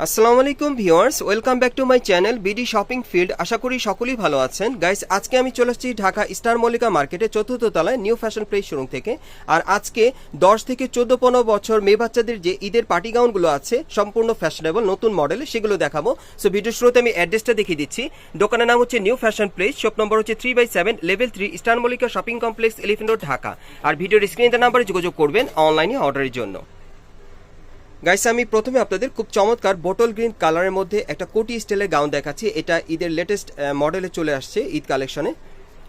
আসসালামু আলাইকুম viewers, welcome back to my channel BD shopping field আশা করি সকলেই ভালো আছেন। গাইস, আজকে আমি চলে আসছি ঢাকা স্টার মল্লিকা মার্কেটে চতুর্থ তলায় নিউ ফ্যাশন প্লেস শোরুম থেকে। আর আজকে দশ থেকে চোদ্দ পনেরো বছর মেয়ে বাচ্চাদের যে ঈদের পার্টি গাউনগুলো আছে, সম্পূর্ণ ফ্যাশনেবল, নতুন মডেলে, সেগুলো দেখাবো। সো ভিডিও শুরুতে আমি অ্যাড্রেসটা দেখিয়ে দিচ্ছি। দোকানের নাম হচ্ছে new fashion place shop number হচ্ছে three by seven level three star Mallika shopping complex elephant road Dhaka. আর ভিডিওর স্ক্রিনের নাম্বারে যোগাযোগ করবেন অনলাইনে অর্ডারের জন্য। গাইস আমি প্রথমে আপনাদের খুব চমৎকার বোটল গ্রিন কালারের মধ্যে একটা কোটি স্টাইলের গাউন দেখাচ্ছি। এটা ঈদের লেটেস্ট মডেলে চলে আসছে ঈদ কালেকশনে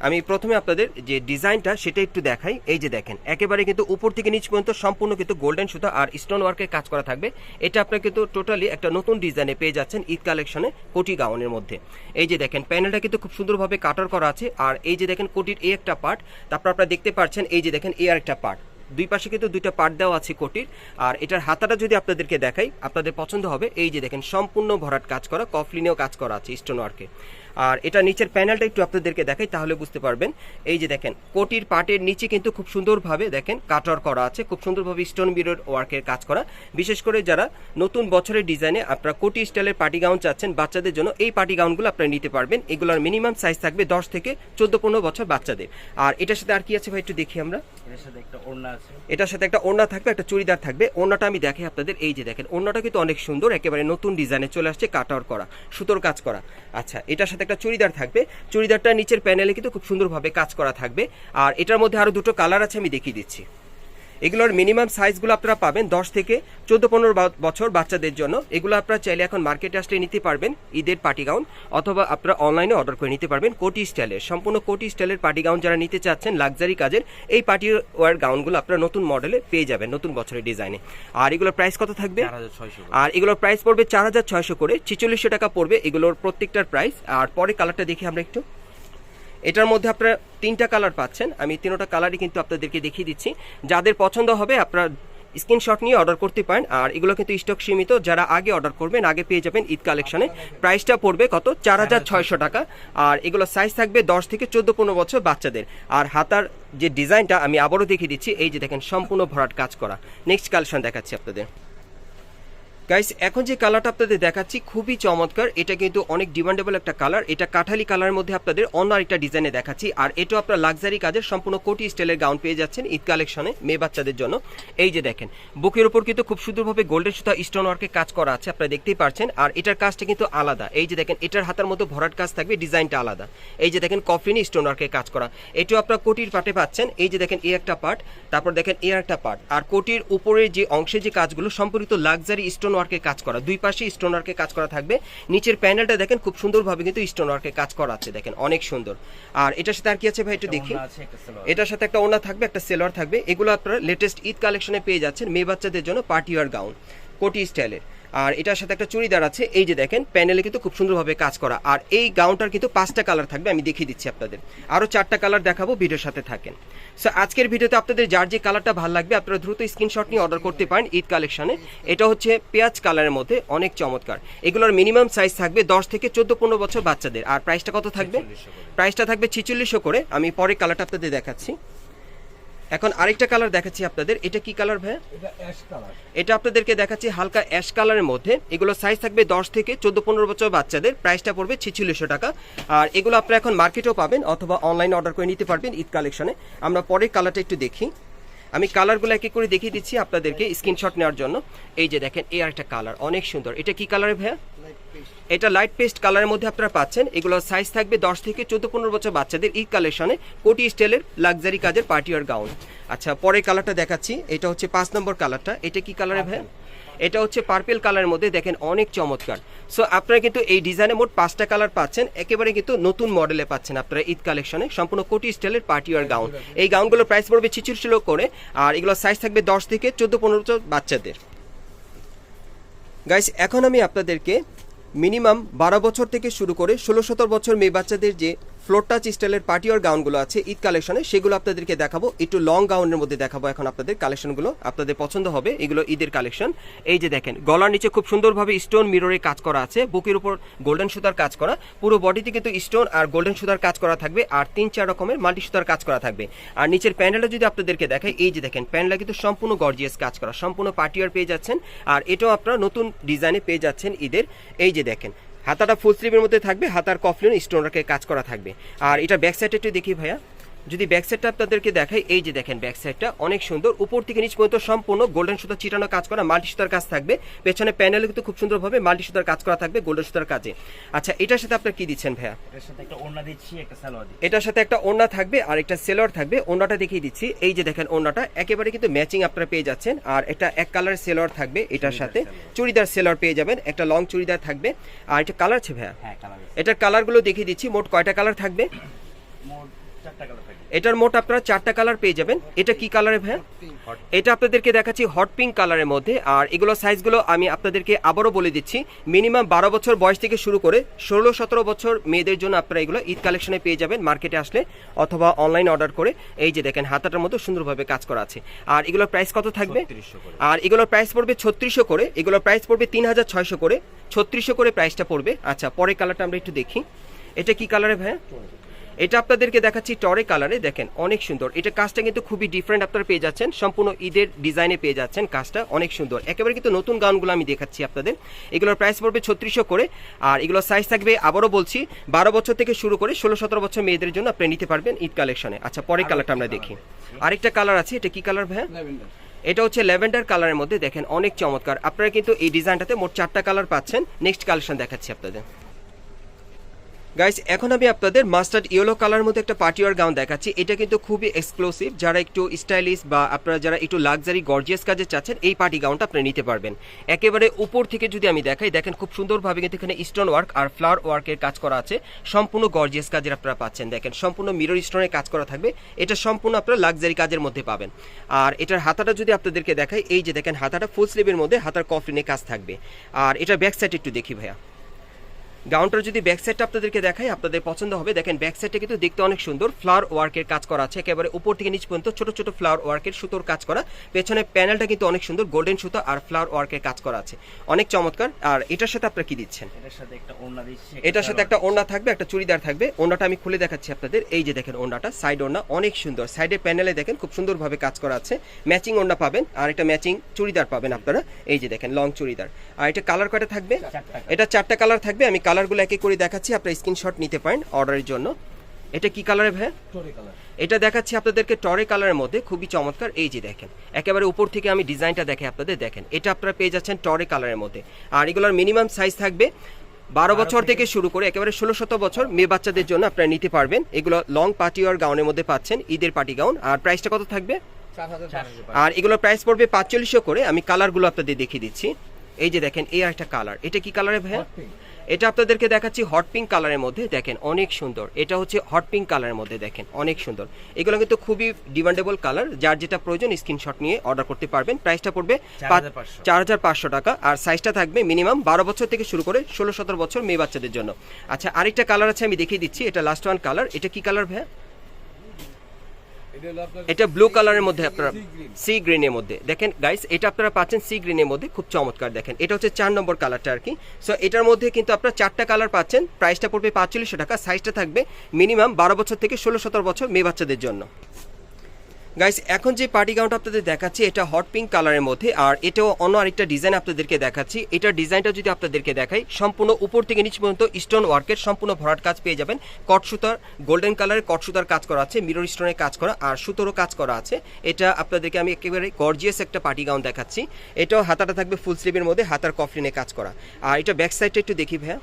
আমি প্রথমে আপনাদের যে ডিজাইনটা সেটা একটু দেখাই। এই যে দেখেন, একেবারে কিন্তু উপর থেকে নিচ পর্যন্ত সম্পূর্ণ কিন্তু গোল্ডেন সুতা আর স্টোন ওয়ার্কের কাজ করা থাকবে। এটা আপনার কিন্তু টোটালি একটা নতুন ডিজাইনে পেয়ে যাচ্ছেন ঈদ কালেকশনে কোটি গাউনের মধ্যে। এই যে দেখেন প্যানেলটা কিন্তু খুব সুন্দরভাবে কাটার করা আছে। আর এই যে দেখেন, কোটির এই একটা পার্ট তারপর আপনারা দেখতে পাচ্ছেন, এই যে দেখেন, এই আরেকটা পার্ট দুই পাশে কিন্তু দুইটা পার্ট দেওয়া আছে কোটির। আর এটার হাতাটা যদি আপনাদেরকে দেখাই, আপনাদের পছন্দ হবে, এই যে দেখেন, সম্পূর্ণ ভরাট কাজ করা, কফলিনেও কাজ করা আছে স্টোন ওয়ার্কে। আর এটা নিচের প্যানেলটা একটু আপনাদেরকে দেখাই, তাহলে বুঝতে পারবেন। এই যে দেখেন, কোটির পার্টের নিচে কিন্তু খুব সুন্দরভাবে দেখেন কাটার করা আছে, খুব সুন্দরভাবে স্টোন বিরোর ওয়ার্কের কাজ করা। বিশেষ করে যারা নতুন বছরের ডিজাইনে আপনারা কোটি স্টাইলের পার্টি গাউন চাচ্ছেন, বাচ্চাদের জন্য এই পার্টি গাউনগুলো আপনারা নিতে পারবেন। এগুলোর মিনিমাম সাইজ থাকবে দশ থেকে চোদ্দ পনেরো বছর বাচ্চাদের। আর এটার সাথে আর কি আছে ভাই, একটু দেখি আমরা। এটার সাথে একটা ওড়না থাকবে, একটা চুড়িদার থাকবে। ওড়নাটা আমি দেখাই আপনাদের, এই যে দেখেন, ওড়নাটা কিন্তু অনেক সুন্দর, একেবারে নতুন ডিজাইনে চলে আসছে, কাটার করা, সুতোর কাজ করা। আচ্ছা এটার সাথে একটা চুড়িদার থাকবে। চুড়িদারটা নিচের প্যানেলে কিন্তু খুব সুন্দরভাবে কাজ করা থাকবে। আর এটার মধ্যে আরও দুটো কালার আছে, আমি দেখিয়ে দিচ্ছি। এগুলোর মিনিমাম সাইজগুলো আপনারা পাবেন দশ থেকে চোদ্দ পনেরো বছর বাচ্চাদের জন্য। এগুলো আপনারা চাইলে এখন মার্কেটে আসলে নিতে পারবেন ঈদের পার্টি গাউন অথবা আপনারা অনলাইনে অর্ডার করে নিতে পারবেন কোটি স্টাইলের। সম্পূর্ণ কোটি স্টাইলের পার্টি গাউন যারা নিতে চাচ্ছেন লাক্সারি কাজের এই পার্টি ওয়ার গাউনগুলো আপনারা নতুন মডেলে পেয়ে যাবেন নতুন বছরের ডিজাইনে আর এগুলোর প্রাইস কত থাকবে? আর এগুলোর প্রাইস পড়বে চার হাজার ছয়শো করে ছিচল্লিশশো টাকা পড়বে এগুলোর প্রত্যেকটার প্রাইস আর পরে কালারটা দেখি আমরা একটু। এটার মধ্যে আপনারা তিনটা কালার পাচ্ছেন। আমি তিনটা কালারই কিন্তু আপনাদেরকে দেখিয়ে দিচ্ছি। যাদের পছন্দ হবে, আপনারা স্ক্রিনশট নিয়ে অর্ডার করতে পারেন। আর এগুলো কিন্তু স্টক সীমিত। যারা আগে অর্ডার করবেন, আগে পেয়ে যাবেন ঈদ কালেকশনে প্রাইসটা পড়বে কত? চার হাজার ছয়শো টাকা। আর এগুলো সাইজ থাকবে দশ থেকে চোদ্দ পনেরো বছর বাচ্চাদের। আর হাতার যে ডিজাইনটা আমি আবারও দেখিয়ে দিচ্ছি। এই যে দেখেন, সম্পূর্ণ ভরাট কাজ করা। নেক্সট কালেকশন দেখাচ্ছি আপনাদের। গাইস এখন যে কালারটা আপনাদের দেখাচ্ছি খুবই চমৎকার। এটা কিন্তু অনেক ডিমান্ডেবল একটা কালার এটা কাঠালি কালারের মধ্যে আপনাদের অন্য আরেকটা ডিজাইনে দেখাচ্ছি। আর এটা আপনার লাক্সারি কাজের সম্পূর্ণ কোটি স্টাইলের গাউন পেয়ে যাচ্ছেন ঈদ কালেকশনে মেয়ে বাচ্চাদের জন্য। এই যে দেখেন, বুকের উপর কিন্তু খুব সুন্দরভাবে গোল্ডেন সুতা স্টোন ওয়ার্কের কাজ করা আছে, আপনারা দেখতেই পারছেন। আর এটার কাজটা কিন্তু আলাদা। এই যে দেখেন, এটার হাতের মধ্যে ভরাট কাজ থাকবে, ডিজাইনটা আলাদা। এই যে দেখেন কফিনি স্টোন ওয়ার্কের কাজ করা। এটাও আপনার কোটির পাটে পাচ্ছেন। এই যে দেখেন এই একটা পার্ট তারপর দেখেন এই একটা পার্ট আর কোটির উপরে যে অংশে যে কাজগুলো সম্পর্কিত লাক্সারি স্টোন ওয়ার্কের কাজ করা। দুই পাশে স্টোন ওয়ার্কে কাজ করা থাকবে। নিচের প্যানেলটা দেখেন খুব সুন্দরভাবে কিন্তু স্টোন ওয়ার্কে কাজ করা আছে দেখেন অনেক সুন্দর। আর এটার সাথে আর কি আছে ভাই একটু দেখি? এটার সাথে একটা ওনা থাকবে একটা সেলোয়ার থাকবে। এগুলো আপনারা লেটেস্ট ঈদ কালেকশনে পেয়ে যাচ্ছেন মেয়ে বাচ্চাদের জন্য পার্টি ওয়ার গাউন কোটি স্টাইলের। আর এটার সাথে একটা চুড়িদার আছে এই যে দেখেন প্যানেলে কিন্তু খুব সুন্দরভাবে কাজ করা। আর এই গাউনটার কিন্তু পাঁচটা কালার থাকবে আমি দেখিয়ে দিচ্ছি আপনাদের। আরও চারটা কালার দেখাবো ভিডিওর সাথে থাকেন। সো আজকের ভিডিওতে আপনাদের যার যে কালারটা ভালো লাগবে আপনারা দ্রুত স্ক্রিনশট নিয়ে অর্ডার করতে পারেন ঈদ কালেকশনে এটা হচ্ছে পেঁয়াজ কালারের মধ্যে অনেক চমৎকার। এগুলোর মিনিমাম সাইজ থাকবে দশ থেকে চোদ্দ পনেরো বছর বাচ্চাদের। আর প্রাইসটা কত থাকবে? প্রাইসটা থাকবে ছিচল্লিশশো করে। আমি পরে কালারটা আপনাদের দেখাচ্ছি। এখন আরেকটা কালার দেখাচ্ছি আপনাদের। এটা কি কালার ভাইয়া? এটা আপনাদেরকে দেখাচ্ছি হালকা অ্যাশ কালারের মধ্যে। এগুলো সাইজ থাকবে দশ থেকে চোদ্দ পনেরো বছর বাচ্চাদের। প্রাইসটা পড়বে ছিচল্লিশশো টাকা। আর এগুলো আপনারা এখন মার্কেটেও পাবেন অথবা অনলাইন অর্ডার করে নিতে পারবেন ঈদ কালেকশনে আমরা পরে কালারটা একটু দেখি। আমি কালারগুলো এক এক করে দেখিয়ে দিচ্ছি আপনাদেরকে স্ক্রিনশট নেওয়ার জন্য। এই যে দেখেন এই আরেকটা কালার অনেক সুন্দর। এটা কি কালারে ভাইয়া? এটা লাইট পেস্ট কালারের মধ্যে আপনারা পাচ্ছেন। এগুলো সাইজ থাকবে দশ থেকে চোদ্দ পনেরো বছর বাচ্চাদের ঈদ কালেকশনে কোটি স্টাইলের লাক্সারি কাজের পার্টি গাউন আচ্ছা পরে কালারটা দেখাচ্ছি। এটা হচ্ছে পাঁচ নম্বর কালারটা এটা কি কালারে ভাই এটা হচ্ছে পার্পেল কালারের মধ্যে দেখেন অনেক চমৎকার। সো আপনারা কিন্তু এই ডিজাইনে মোট পাঁচটা কালার পাচ্ছেন। একেবারে কিন্তু নতুন মডেলে পাচ্ছেন আপনারা ঈদ কালেকশনে। সম্পূর্ণ কোটি স্টাইলের পার্টি আর গাউন এই গাউনগুলোর প্রাইস পড়বে ছিচুরশিলো করে। আর এগুলো সাইজ থাকবে দশ থেকে চোদ্দ পনেরো বছর বাচ্চাদের। গাইস এখন আমি আপনাদেরকে মিনিমাম বারো বছর থেকে শুরু করে ষোলো সতেরো বছর মেয়ে বাচ্চাদের যে ফ্লোর টাচ স্টাইলের পার্টিওর গাউনগুলো আছে, ঈদ কালেকশনে, সেগুলো আপনাদেরকে দেখাবো। একটু লং গাউনের মধ্যে দেখাবো এখন আপনাদের কালেকশনগুলো, আপনাদের পছন্দ হবে, এগুলো ঈদের কালেকশন। এই যে দেখেন, গলার নিচে খুব সুন্দরভাবে স্টোন মিররে কাজ করা আছে, বুকের উপর গোল্ডেন সুতার কাজ করা, পুরো বডিতে কিন্তু স্টোন আর গোল্ডেন সুতার কাজ করা থাকবে, আর তিন চার রকমের মাল্টি সুতার কাজ করা থাকবে। আর নিচের প্যান্ডেলটা যদি আপনাদেরকে দেখাই, এই যে দেখেন, প্যান্ডেলটা কিন্তু সম্পূর্ণ গর্জিয়াস কাজ করা, সম্পূর্ণ পার্টিওয়ার পেয়ে যাচ্ছেন, আর এটাও আপনারা নতুন ডিজাইনে পেয়ে যাচ্ছেন ঈদের। এই যে দেখেন হাতাটা ফুল স্লিভের মধ্যে থাকবে, হাতার কফলিন স্টোনকে কাজ করা থাকবে। আর এটা ব্যাক সাইডে একটু দেখি ভাইয়া। যদি ব্যাক সাইডটা আপনাদেরকে দেখাই এই যে দেখেন ব্যাক সাইডটা অনেক সুন্দর। উপর থেকে নিচ পর্যন্ত সম্পূর্ণ গোল্ডেন সুতা চিটানো কাজ করা মাল্টি সুতার কাজ থাকবে। পেছনে প্যানেলে কিন্তু খুব সুন্দরভাবে মাল্টি সুতার কাজ করা থাকবে গোল্ডেন সুতার কাজে। আচ্ছা এটার সাথে আপনার কি দিচ্ছেন ভাইয়া? এর সাথে একটা ওড়না দিচ্ছি একটা সালোয়ার এটার সাথে একটা ওড়না থাকবে আর একটা সেলর থাকবে। ওড়নাটা দেখিয়ে দিচ্ছি। এই যে দেখেন ওড়নাটা একেবারে কিন্তু ম্যাচিং আপনারা পেয়ে যাচ্ছেন। আর একটা এক কালার সেলর থাকবে এটার সাথে। চুড়িদার সেলর পেয়ে যাবেন। একটা লং চুড়িদার থাকবে। আর এটা কালার আছে ভাইয়া? হ্যাঁ কালার এটার কালারগুলো দেখিয়ে দিচ্ছি। মোট কয়টা কালার থাকবে? মোট চারটা কালার থাকবে। এটার মোট আপনারা চারটা কালার পেয়ে যাবেন। এটা কি কালারে ভাইয়া? এটা আপনাদেরকে দেখাচ্ছি হট পিঙ্ক কালারের মধ্যে। আর এগুলো সাইজগুলো আমি আপনাদেরকে আবারও বলে দিচ্ছি। মিনিমাম বারো বছর বয়স থেকে শুরু করে ষোলো সতেরো বছর মেয়েদের জন্য আপনারা এগুলো ঈদ কালেকশনে পেয়ে যাবেন মার্কেটে আসলে অথবা অনলাইন অর্ডার করে। এই যে দেখেন হাতাটার মতো সুন্দরভাবে কাজ করা আছে। আর এগুলোর প্রাইস কত থাকবে? আর এগুলোর প্রাইস পড়বে ছত্রিশশো করে। এগুলোর প্রাইস পড়বে তিন হাজার ছয়শো করে। ছত্রিশশো করে প্রাইসটা পড়বে। আচ্ছা পরের কালারটা আমরা একটু দেখি। এটা কি কালারে ভাইয়া? এটা আপনাদেরকে দেখাচ্ছি টরে কালারে। দেখেন অনেক সুন্দর। এটা কাজটা কিন্তু খুবই ডিফারেন্ট আপনারা পেয়ে যাচ্ছেন। সম্পূর্ণ ঈদের ডিজাইনে পেয়ে যাচ্ছেন কাজটা। অনেক সুন্দর। একেবারে কিন্তু নতুন গাউনগুলো আমি দেখাচ্ছি আপনাদের। এগুলোর প্রাইস পড়বে ছত্রিশশো করে। আর এগুলোর সাইজ থাকবে আবারও বলছি বারো বছর থেকে শুরু করে ষোলো সতেরো বছর মেয়েদের জন্য আপনি নিতে পারবেন ঈদ কালেকশনে আচ্ছা পরের কালারটা আমরা দেখি। আরেকটা কালার আছে। এটা কি কালার ভাইয়া? এটা হচ্ছে ল্যাভেন্ডার কালারের মধ্যে। দেখেন অনেক চমৎকার। আপনারা কিন্তু এই ডিজাইনটাতে মোট চারটা কালার পাচ্ছেন। নেক্সট কালেকশন দেখাচ্ছি আপনাদের। গাইস এখন আমি আপনাদের মাস্টার্ড ইয়েলো কালার মধ্যে একটা পার্টিওয়ার গাউন দেখাচ্ছি। এটা কিন্তু খুবই এক্সক্লুসিভ যারা একটু স্টাইলিশ বা আপনারা যারা একটু লাক্সারি গর্জিয়াস কাজে চাচ্ছেন, এই পার্টি গাউনটা আপনি নিতে পারবেন। একেবারে উপর থেকে যদি আমি দেখাই, দেখেন খুব সুন্দরভাবে কিন্তু এখানে স্টোন ওয়ার্ক আর ফ্লাওয়ার ওয়ার্কের কাজ করা আছে। সম্পূর্ণ গর্জিয়াস কাজের আপনারা পাচ্ছেন। দেখেন, সম্পূর্ণ মিরর স্টোনের কাজ করা থাকবে। এটা সম্পূর্ণ আপনারা লাক্সারি কাজের মধ্যে পাবেন। আর এটার হাতাটা যদি আপনাদেরকে দেখাই, এই যে দেখেন হাতাটা ফুল স্লিভের মধ্যে, হাতার কফলিনে কাজ থাকবে। আর এটার ব্যাক সাইড একটু দেখি ভাইয়া। গাউনটার যদি ব্যাক সাইডটা আপনাদেরকে দেখাই আপনাদের পছন্দ হবে। দেখেন ব্যাক সাইডটা কিন্তু দেখতে অনেক সুন্দর। ফ্লাওয়ার ওয়ার্কের কাজ করা আছে। একেবারে উপর থেকে নিচ পর্যন্ত ছোট ছোট ফ্লাওয়ার ওয়ার্কের সুতোর কাজ করা। পেছনে প্যানেলটা কিন্তু অনেক সুন্দর গোল্ডেন সুতো আর ফ্লাওয়ার ওয়ার্কের কাজ করা আছে। অনেক চমৎকার। আর এটার সাথে আপনারা কি দিচ্ছেন? এটার সাথে একটা ওড়না দিচ্ছি এটার সাথে একটা ওড়না থাকবে একটা চুড়িদার থাকবে। ওড়নাটা আমি খুলে দেখাচ্ছি আপনাদের। এই যে দেখেন ওড়নাটা সাইড ওড়না অনেক সুন্দর। সাইডে প্যানেলে দেখেন খুব সুন্দরভাবে কাজ করা আছে। ম্যাচিং ওড়না পাবেন আর একটা ম্যাচিং চুড়িদার পাবেন আপনারা। এই যে দেখেন লং চুড়িদার। আর এটা কালার কয়টা থাকবে? এটা চারটা কালার থাকবে আমি কালারগুলো একে করে দেখাচ্ছি আপনারা স্ক্রিনশট নিতে পারেন অর্ডারের জন্য। এটা কি কালারে ভাই এটা দেখাচ্ছি আপনাদেরকে টরে কালারের মধ্যে খুবই চমৎকার। এই যে দেখেন একেবারে উপর থেকে আমি ডিজাইনটা দেখে আপনাদের দেখেন। এটা আপনারা পেয়ে যাচ্ছেন টরে কালারের মধ্যে। আর এগুলোর মিনিমাম সাইজ থাকবে বারো বছর থেকে শুরু করে একেবারে ষোলো শত বছর মেয়ে বাচ্চাদের জন্য আপনারা নিতে পারবেন। এগুলো লং পার্টি আর গাউনের মধ্যে পাচ্ছেন ঈদের পার্টি গাউন আর প্রাইসটা কত থাকবে? আর এগুলোর প্রাইস পড়বে পাঁচচল্লিশশো করে। আমি কালারগুলো আপনাদের দেখিয়ে দিচ্ছি। এই যে দেখেন এই একটা কালার এটা কি কালারে ভাই এটা আপনাদেরকে দেখাচ্ছি হট পিঙ্ক কালারের মধ্যে। দেখেন অনেক সুন্দর। এটা হচ্ছে হট পিঙ্ক কালারের মধ্যে দেখেন অনেক সুন্দর। এগুলো কিন্তু খুবই ডিমান্ডেবল কালার যার যেটা প্রয়োজন স্ক্রিনশট নিয়ে অর্ডার করতে পারবেন। প্রাইসটা পড়বে 4500 চার হাজার পাঁচশো। টাকা। আর সাইজটা থাকবে মিনিমাম বারো বছর থেকে শুরু করে ষোলো সতেরো বছর মেয়ে বাচ্চাদের জন্য। আচ্ছা আরেকটা কালার আছে আমি দেখিয়ে দিচ্ছি। এটা লাস্ট ওয়ান কালার এটা কি কালার ভাই এটা ব্লু কালারের মধ্যে আপনারা সি গ্রিনের মধ্যে। দেখেন গাইস এটা আপনারা পাচ্ছেন সি গ্রিনের মধ্যে। খুব চমৎকার, দেখেন। এটা হচ্ছে চার নম্বর কালারটা আর কি। সো এটার মধ্যে কিন্তু আপনারা চারটা কালার পাচ্ছেন। প্রাইসটা পড়বে পাঁচচল্লিশশো টাকা। সাইজটা থাকবে মিনিমাম বারো বছর থেকে ষোলো সতেরো বছর মেয়ে বাচ্চাদের জন্য। গাইস এখন যে পার্টি গাউনটা আপনাদের দেখাচ্ছি, এটা হট পিঙ্ক কালারের মধ্যে, আর এটাও অন্য আরেকটা ডিজাইন আপনাদেরকে দেখাচ্ছি। এটার ডিজাইনটা যদি আপনাদেরকে দেখাই, সম্পূর্ণ উপর থেকে নিচ পর্যন্ত স্টোন ওয়ার্কের সম্পূর্ণ ভরাট কাজ পেয়ে যাবেন। কট সুতার গোল্ডেন কালারের কট সুতার কাজ করা আছে মিরর স্টোনের কাজ করা, আর সুতোরও কাজ করা আছে। এটা আপনাদেরকে আমি একেবারে গর্জিয়াস একটা পার্টি গাউন দেখাচ্ছি। এটাও হাতাটা থাকবে ফুল স্লিভের মধ্যে, হাতার কফলিনে কাজ করা। আর এটা ব্যাক সাইডটা একটু দেখি ভাইয়া।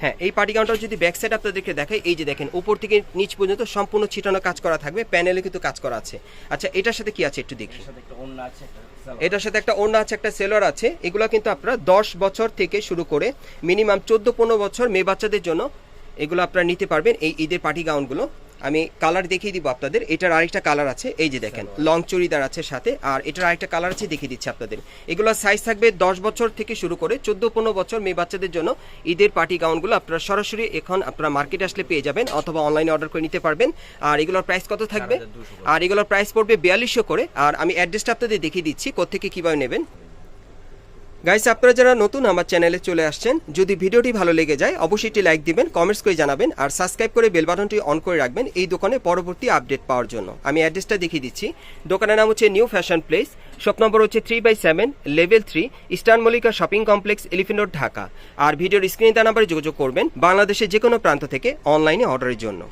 হ্যাঁ এই পার্টি গাউনটা যদি ব্যাক সাইড আপনাদেরকে দেখাই এই যে দেখেন উপর থেকে নিচ পর্যন্ত সম্পূর্ণ ছিটানো কাজ করা থাকবে প্যানেলে কিন্তু কাজ করা আছে। আচ্ছা এটার সাথে কি আছে একটু দেখি? এটার সাথে একটা অন্য আছে একটা সেলর আছে এগুলো কিন্তু আপনারা দশ বছর থেকে শুরু করে মিনিমাম চোদ্দ পনেরো বছর মেয়ে বাচ্চাদের জন্য এগুলো আপনারা নিতে পারবেন এই ঈদের পার্টি গাউনগুলো আমি কালার দেখিয়ে দিব আপনাদের। এটার আরেকটা কালার আছে এই যে দেখেন লং চুড়িদার আছে সাথে আর এটার আরেকটা কালার আছে দেখিয়ে দিচ্ছি আপনাদের। এগুলো সাইজ থাকবে দশ বছর থেকে শুরু করে চোদ্দ পনেরো বছর মেয়ে বাচ্চাদের জন্য ঈদের পার্টি গাউনগুলো আপনারা সরাসরি এখন আপনারা মার্কেটে আসলে পেয়ে যাবেন অথবা অনলাইনে অর্ডার করে নিতে পারবেন। আর এগুলোর প্রাইস কত থাকবে? আর এগুলোর প্রাইস পড়বে বিয়াল্লিশশো করে। আর আমি অ্যাড্রেসটা আপনাদের দেখিয়ে দিচ্ছি কোথেকে কীভাবে নেবেন? গাইস আপনারা যারা নতুন আমার চ্যানেলে চলে আসছেন, যদি ভিডিওটি ভালো লেগে যায়, অবশ্যই একটি লাইক দিবেন কমেন্টস করে জানাবেন, আর সাবস্ক্রাইব করে বেল বাটনটি অন করে রাখবেন এই দোকানে পরবর্তী আপডেট পাওয়ার জন্য। আমি অ্যাড্রেসটা দেখিয়ে দিচ্ছি। দোকানের নাম হচ্ছে new fashion place shop number হচ্ছে three by seven level three eastern Mallika shopping complex elephant road Dhaka আর ভিডিওর স্ক্রিনে তার নাম্বারে যোগাযোগ করবেন বাংলাদেশের যে কোনো প্রান্ত থেকে অনলাইনে অর্ডারের জন্য।